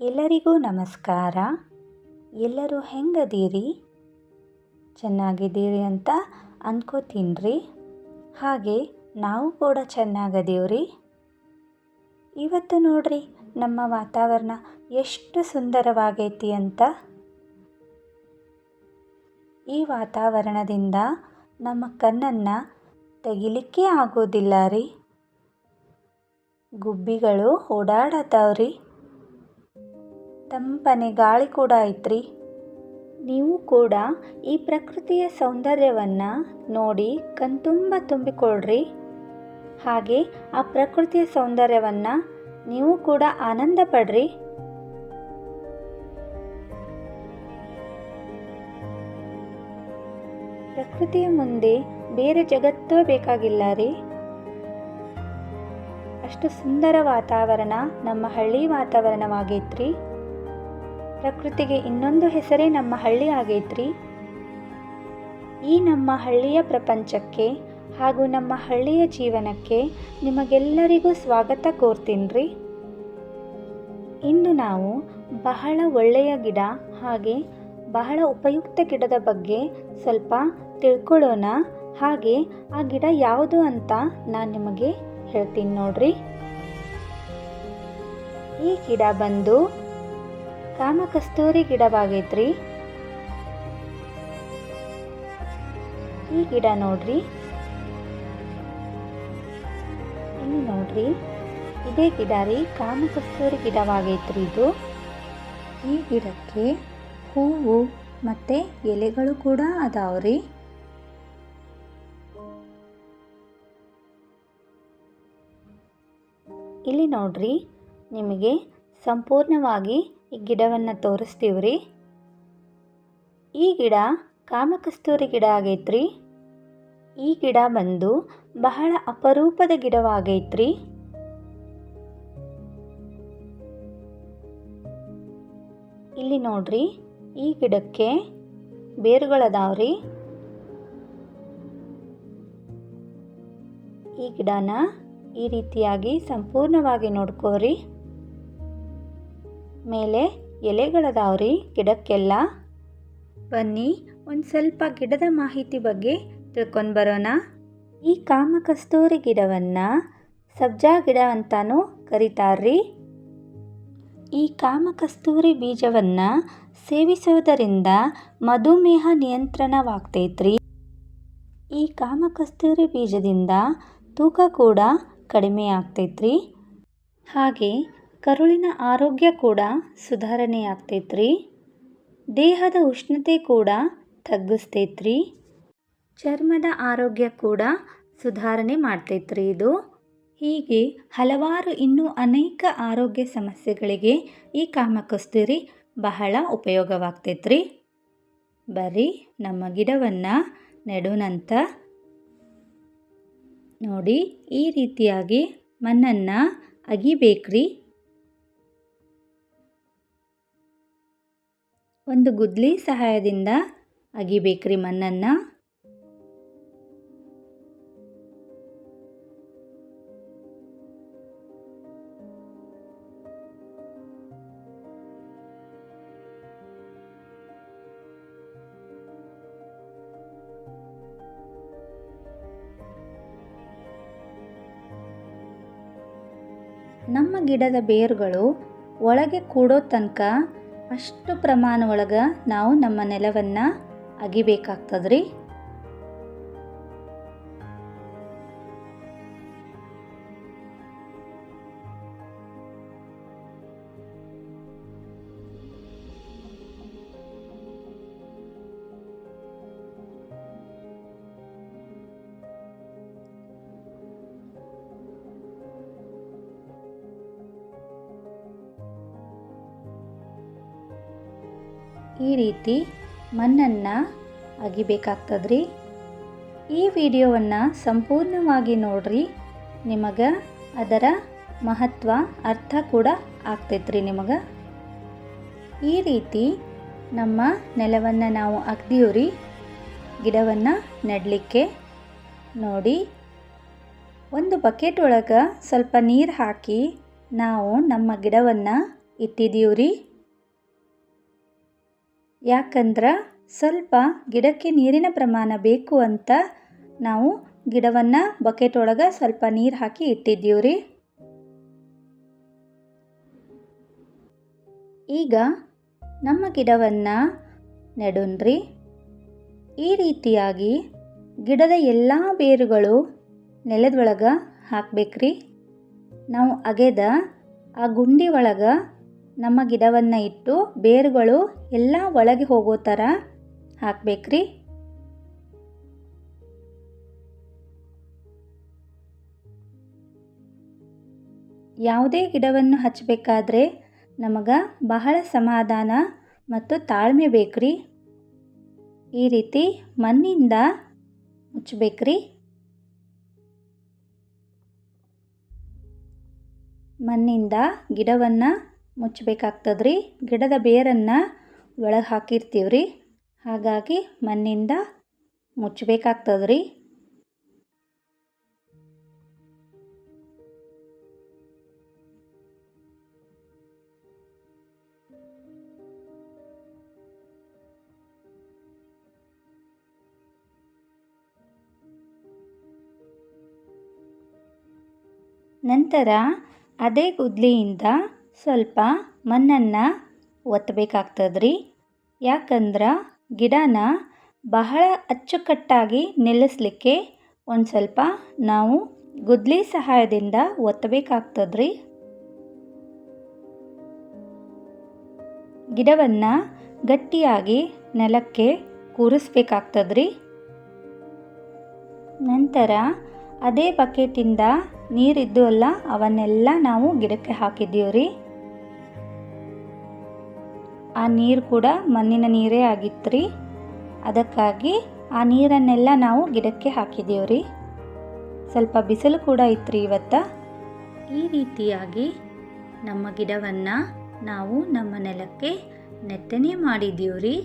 ಎಲ್ಲರಿಗೂ ನಮಸ್ಕಾರ. ಎಲ್ಲರೂ ಹೆಂಗದೀರಿ? ಚೆನ್ನಾಗಿದ್ದೀರಿ ಅಂತ ಅಂದ್ಕೋತೀನಿ ರೀ ಹಾಗೆ ನಾವು ಕೂಡ ಚೆನ್ನಾಗದೀವ್ರಿ. ಇವತ್ತು ನೋಡ್ರಿ, ನಮ್ಮ ವಾತಾವರಣ ಎಷ್ಟು ಸುಂದರವಾಗೈತಿ ಅಂತ. ಈ ವಾತಾವರಣದಿಂದ ನಮ್ಮ ಕಣ್ಣನ್ನು ತೆಗಿಲಿಕ್ಕೆ ಆಗೋದಿಲ್ಲ ರೀ. ಗುಬ್ಬಿಗಳು ಓಡಾಡತ್ತಾವ್ರಿ ತಂಪನೆ ಗಾಳಿ ಕೂಡ ಐತ್ರಿ. ನೀವು ಕೂಡ ಈ ಪ್ರಕೃತಿಯ ಸೌಂದರ್ಯವನ್ನು ನೋಡಿ ಕಣ್ತುಂಬ ತುಂಬಿಕೊಳ್ಳ್ರಿ ಹಾಗೆ ಆ ಪ್ರಕೃತಿಯ ಸೌಂದರ್ಯವನ್ನು ನೀವು ಕೂಡ ಆನಂದ ಪಡ್ರಿ. ಪ್ರಕೃತಿಯ ಮುಂದೆ ಬೇರೆ ಜಗತ್ತು ಬೇಕಾಗಿಲ್ಲ ರೀ. ಅಷ್ಟು ಸುಂದರ ವಾತಾವರಣ ನಮ್ಮ ಹಳ್ಳಿ ವಾತಾವರಣವಾಗೈತ್ರಿ. ಪ್ರಕೃತಿಗೆ ಇನ್ನೊಂದು ಹೆಸರೇ ನಮ್ಮ ಹಳ್ಳಿ ಆಗೈತ್ರಿ? ಈ ನಮ್ಮ ಹಳ್ಳಿಯ ಪ್ರಪಂಚಕ್ಕೆ ಹಾಗೂ ನಮ್ಮ ಹಳ್ಳಿಯ ಜೀವನಕ್ಕೆ ನಿಮಗೆಲ್ಲರಿಗೂ ಸ್ವಾಗತ ಕೋರ್ತೀನ್ರಿ. ಇಂದು ನಾವು ಬಹಳ ಒಳ್ಳೆಯ ಗಿಡ ಹಾಗೆ ಬಹಳ ಉಪಯುಕ್ತ ಗಿಡದ ಬಗ್ಗೆ ಸ್ವಲ್ಪ ತಿಳ್ಕೊಳ್ಳೋಣ. ಹಾಗೆ ಆ ಗಿಡ ಯಾವುದು ಅಂತ ನಾನು ನಿಮಗೆ ಹೇಳ್ತೀನಿ ನೋಡ್ರಿ. ಈ ಗಿಡ ಬಂದು ಕಾಮಕಸ್ತೂರಿ ಗಿಡವಾಗೈತ್ರಿ. ಈ ಗಿಡ ನೋಡ್ರಿ. ಇಲ್ಲಿ ನೋಡ್ರಿ. ಇದೇ ಗಿಡ ರೀ ಕಾಮಕಸ್ತೂರಿ ಗಿಡವಾಗೈತ್ರಿ ಇದು. ಈ ಗಿಡಕ್ಕೆ ಹೂವು ಮತ್ತು ಎಲೆಗಳು ಕೂಡ ಅದಾವ್ರಿ ಇಲ್ಲಿ ನೋಡ್ರಿ, ನಿಮಗೆ ಸಂಪೂರ್ಣವಾಗಿ ಈ ಗಿಡವನ್ನು ತೋರಿಸ್ತೀವಿ ರೀ ಈ ಗಿಡ ಕಾಮಕಸ್ತೂರಿ ಗಿಡ ಆಗೈತ್ರಿ. ಈ ಗಿಡ ಬಂದು ಬಹಳ ಅಪರೂಪದ ಗಿಡವಾಗೈತ್ರಿ. ಇಲ್ಲಿ ನೋಡ್ರಿ, ಈ ಗಿಡಕ್ಕೆ ಬೇರುಗಳದಾವ್ರಿ. ಈ ಗಿಡನ ಈ ರೀತಿಯಾಗಿ ಸಂಪೂರ್ಣವಾಗಿ ನೋಡ್ಕೋರಿ ಮೇಲೆ ಎಲೆಗಳದಾವ್ರಿ ಗಿಡಕ್ಕೆಲ್ಲ? ಬನ್ನಿ, ಒಂದು ಸ್ವಲ್ಪ ಗಿಡದ ಮಾಹಿತಿ ಬಗ್ಗೆ ತಿಳ್ಕೊಂಡು ಬರೋಣ. ಈ ಕಾಮಕಸ್ತೂರಿ ಗಿಡವನ್ನು ಸಬ್ಜಾ ಗಿಡ ಅಂತಾನೂ ಕರೀತಾರ್ರಿ. ಈ ಕಾಮಕಸ್ತೂರಿ ಬೀಜವನ್ನು ಸೇವಿಸೋದರಿಂದ ಮಧುಮೇಹ ನಿಯಂತ್ರಣವಾಗ್ತೈತ್ರಿ. ಈ ಕಾಮಕಸ್ತೂರಿ ಬೀಜದಿಂದ ತೂಕ ಕೂಡ ಕಡಿಮೆ ಆಗ್ತೈತ್ರಿ ಹಾಗೆ ಕರುಳಿನ ಆರೋಗ್ಯ ಕೂಡ ಸುಧಾರಣೆ ಆಗ್ತೈತ್ರಿ ದೇಹದ ಉಷ್ಣತೆ ಕೂಡ ತಗ್ಗಿಸ್ತೈತ್ರಿ. ಚರ್ಮದ ಆರೋಗ್ಯ ಕೂಡ ಸುಧಾರಣೆ ಮಾಡ್ತೈತ್ರಿ ಇದು. ಹೀಗೆ ಹಲವಾರು ಇನ್ನೂ ಅನೇಕ ಆರೋಗ್ಯ ಸಮಸ್ಯೆಗಳಿಗೆ ಈ ಕಾಮಕಸ್ತೂರಿ ಬಹಳ ಉಪಯೋಗವಾಗ್ತೈತ್ರಿ. ಬರೀ ನಮ್ಮ ಗಿಡವನ್ನು ನೆಡೋಣಂತ ನೋಡಿ ಈ ರೀತಿಯಾಗಿ ಮಣ್ಣನ್ನು ಅಗಿಬೇಕ್ರಿ. ಒಂದು ಗುದ್ಲಿ ಸಹಾಯದಿಂದ ಅಗಿಬೇಕ್ರಿ ಮಣ್ಣನ್ನು. ನಮ್ಮ ಗಿಡದ ಬೇರುಗಳು ಒಳಗೆ ಕೂಡೋ ತನಕ ಅಷ್ಟು ಪ್ರಮಾಣ ಒಳಗೆ ನಾವು ನಮ್ಮ ನೆಲವನ್ನು ಅಗಿಬೇಕಾಗ್ತದ್ರಿ? ಈ ರೀತಿ ಮಣ್ಣನ್ನು ಅಗಿಬೇಕಾಗ್ತದ್ರಿ. ಈ ವಿಡಿಯೋವನ್ನು ಸಂಪೂರ್ಣವಾಗಿ ನೋಡ್ರಿ. ನಿಮಗೆ ಅದರ ಮಹತ್ವ, ಅರ್ಥ ಕೂಡ ಆಗ್ತೈತ್ರಿ ನಿಮಗೆ. ಈ ರೀತಿ ನಮ್ಮ ನೆಲವನ್ನು ನಾವು ಅಗ್ದೀವ್ರಿ. ಗಿಡವನ್ನು ನೆಡಲಿಕ್ಕೆ ನೋಡಿ. ಒಂದು ಬಕೆಟ್ ಒಳಗೆ ಸ್ವಲ್ಪ ನೀರು ಹಾಕಿ ನಾವು ನಮ್ಮ ಗಿಡವನ್ನು ಇಟ್ಟಿದ್ದೀವಿ ರೀ ಯಾಕಂದ್ರೆ ಸ್ವಲ್ಪ ಗಿಡಕ್ಕೆ ನೀರಿನ ಪ್ರಮಾಣ ಬೇಕು ಅಂತ ನಾವು ಗಿಡವನ್ನು ಬಕೆಟ್ ಒಳಗೆ ಸ್ವಲ್ಪ ನೀರು ಹಾಕಿ ಇಟ್ಟಿದ್ದೀವಿ ರೀ ಈಗ ನಮ್ಮ ಗಿಡವನ್ನು ನೆಡೋಣ್ರಿ. ಈ ರೀತಿಯಾಗಿ ಗಿಡದ ಎಲ್ಲ ಬೇರುಗಳು ನೆಲದೊಳಗೆ ಹಾಕಬೇಕ್ರಿ. ನಾವು ಅಗೆದ ಆ ಗುಂಡಿ ಒಳಗೆ ನಮ್ಮ ಗಿಡವನ್ನು ಇಟ್ಟು ಬೇರುಗಳು ಎಲ್ಲ ಒಳಗೆ ಹೋಗೋ ಥರ ಹಾಕ್ಬೇಕ್ರಿ. ಯಾವುದೇ ಗಿಡವನ್ನು ಹಚ್ಚಬೇಕಾದ್ರೆ ನಮಗೆ ಬಹಳ ಸಮಾಧಾನ ಮತ್ತು ತಾಳ್ಮೆ ಬೇಕ್ರಿ. ಈ ರೀತಿ ಮಣ್ಣಿಂದ ಮುಚ್ಚಬೇಕ್ರಿ ಮಣ್ಣಿಂದ ಗಿಡವನ್ನು ಮುಚ್ಚಬೇಕಾಗ್ತದ್ರಿ ಗಿಡದ ಬೇರನ್ನು ಒಳಗೆ ಹಾಕಿರ್ತೀವಿ ರೀ ಹಾಗಾಗಿ ಮಣ್ಣಿಂದ ಮುಚ್ಚಬೇಕಾಗ್ತದ್ರಿ. ನಂತರ ಅದೇ ಗುದ್ಲಿಯಿಂದ ಸ್ವಲ್ಪ ಮಣ್ಣನ್ನು ಒತ್ತಬೇಕಾಗ್ತದ್ರಿ ಯಾಕಂದ್ರೆ ಗಿಡನ ಬಹಳ ಅಚ್ಚುಕಟ್ಟಾಗಿ ನಿಲ್ಲಿಸ್ಲಿಕ್ಕೆ ಒಂದು ಸ್ವಲ್ಪ ನಾವು ಗುದ್ಲಿ ಸಹಾಯದಿಂದ ಒತ್ತಬೇಕಾಗ್ತದ್ರಿ ಗಿಡವನ್ನು ಗಟ್ಟಿಯಾಗಿ ನೆಲಕ್ಕೆ ಕೂರಿಸ್ಬೇಕಾಗ್ತದ್ರಿ. ನಂತರ ಅದೇ ಬಕೆಟಿಂದ ನೀರಿದ್ದು ಅಲ್ಲ, ಅವನ್ನೆಲ್ಲ ನಾವು ಗಿಡಕ್ಕೆ ಹಾಕಿದ್ದೀವಿ ರೀ ಆ ನೀರು ಕೂಡ ಮಣ್ಣಿನ ನೀರೇ ಆಗಿತ್ತು ಅದಕ್ಕಾಗಿ ಆ ನೀರನ್ನೆಲ್ಲ ನಾವು ಗಿಡಕ್ಕೆ ಹಾಕಿದ್ದೀವಿ ರೀ ಸ್ವಲ್ಪ ಬಿಸಿಲು ಕೂಡ ಇತ್ತು ರೀ ಇವತ್ತು. ಈ ರೀತಿಯಾಗಿ ನಮ್ಮ ಗಿಡವನ್ನು ನಾವು ನಮ್ಮ ನೆಲಕ್ಕೆ ನೆತ್ತನೆ ಮಾಡಿದ್ದೀವಿ ರೀ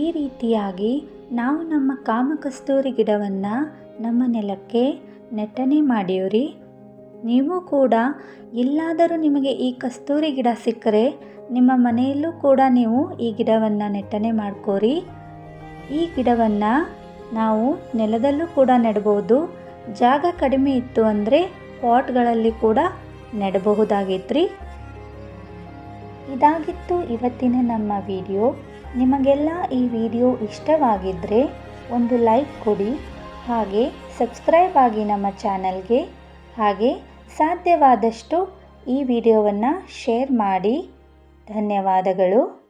ಈ ರೀತಿಯಾಗಿ ನಾವು ನಮ್ಮ ಕಾಮಕಸ್ತೂರಿ ಗಿಡವನ್ನು ನಮ್ಮ ನೆಲಕ್ಕೆ ನೆಟ್ಟನೆ ಮಾಡೀವ್ರಿ. ನೀವು ಕೂಡ ಎಲ್ಲಾದರೂ ನಿಮಗೆ ಈ ಕಸ್ತೂರಿ ಗಿಡ ಸಿಕ್ಕರೆ ನಿಮ್ಮ ಮನೆಯಲ್ಲೂ ಕೂಡ ನೀವು ಈ ಗಿಡವನ್ನು ನೆಟ್ಟನೆ ಮಾಡ್ಕೋರಿ. ಈ ಗಿಡವನ್ನು ನಾವು ನೆಲದಲ್ಲೂ ಕೂಡ ನೆಡ್ಬೋದು ಜಾಗ ಕಡಿಮೆ ಇತ್ತು ಅಂದರೆ ಪಾಟ್ಗಳಲ್ಲಿ ಕೂಡ ನೆಡಬಹುದಾಗಿತ್ರಿ. ಇದಾಗಿತ್ತು ಇವತ್ತಿನ ನಮ್ಮ ವಿಡಿಯೋ. ನಿಮಗೆಲ್ಲ ಈ ವಿಡಿಯೋ ಇಷ್ಟವಾಗಿದ್ದರೆ ಒಂದು ಲೈಕ್ ಕೊಡಿ. ಹಾಗೆ ಸಬ್ಸ್ಕ್ರೈಬ್ ಆಗಿ ನಮ್ಮ ಚಾನಲ್ಗೆ. ಹಾಗೆ ಸಾಧ್ಯವಾದಷ್ಟು ಈ ವಿಡಿಯೋವನ್ನು ಶೇರ್ ಮಾಡಿ. ಧನ್ಯವಾದಗಳು.